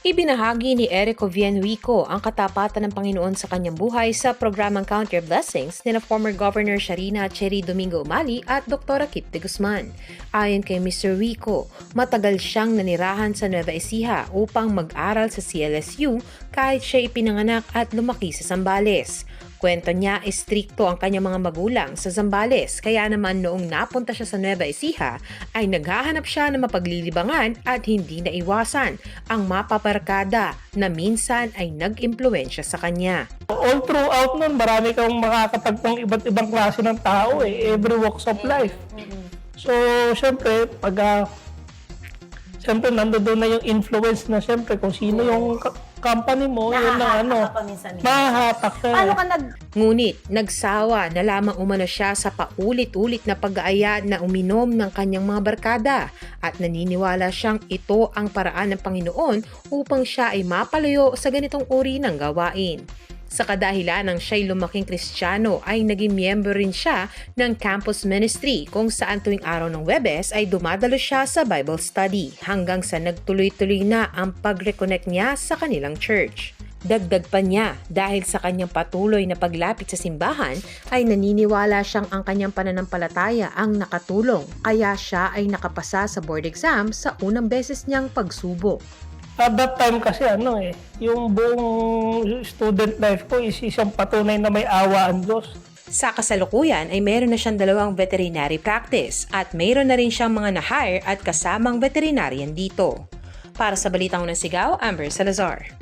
Ibinahagi ni Erico Vienuico ang katapatan ng Panginoon sa kanyang buhay sa programang Count Your Blessings ni na former Governor Sharina Cherry Domingo Umali at Dr. Kip de Guzman. Ayon kay Mr. Rico, matagal siyang nanirahan sa Nueva Ecija upang mag-aral sa CLSU kahit siya ipinanganak at lumaki sa Zambales. Kwento niya, estrikto ang kanyang mga magulang sa Zambales kaya naman noong napunta siya sa Nueva Ecija ay naghahanap siya ng mapaglilibangan at hindi naiwasan ang mapaparkada na minsan ay nag-impluensya sa kanya. All throughout nun, marami kang makakatagpong iba't ibang klase ng tao eh, every walks of life. So, syempre, pag uh, syempre, nandoon na yung influence na syempre kung sino yung company mo, yun ang ano, Nahahatak ka pa minsan-minsan. mahahatak ka. Paano ka nag... Ngunit nagsawa na lamang umano siya sa paulit-ulit na pag-aaya na uminom ng kanyang mga barkada at naniniwala siyang ito ang paraan ng Panginoon upang siya ay mapalayo sa ganitong uri ng gawain. Sa kadahilan ng siya'y lumaking kristyano ay naging miyembro rin siya ng campus ministry kung saan tuwing araw ng Webes ay dumadalo siya sa Bible study hanggang sa nagtuloy-tuloy na ang pag-reconnect niya sa kanilang church. Dagdag pa niya dahil sa kanyang patuloy na paglapit sa simbahan ay naniniwala siyang ang kanyang pananampalataya ang nakatulong kaya siya ay nakapasa sa board exam sa unang beses niyang pagsubok. At that time kasi ano eh, yung buong student life ko is isang patunay na may awa ang Diyos. Sa kasalukuyan ay meron na siyang dalawang veterinary practice at mayroon na rin siyang mga na-hire at kasamang veterinarian dito. Para sa Balitang Unang Sigaw, Amber Salazar.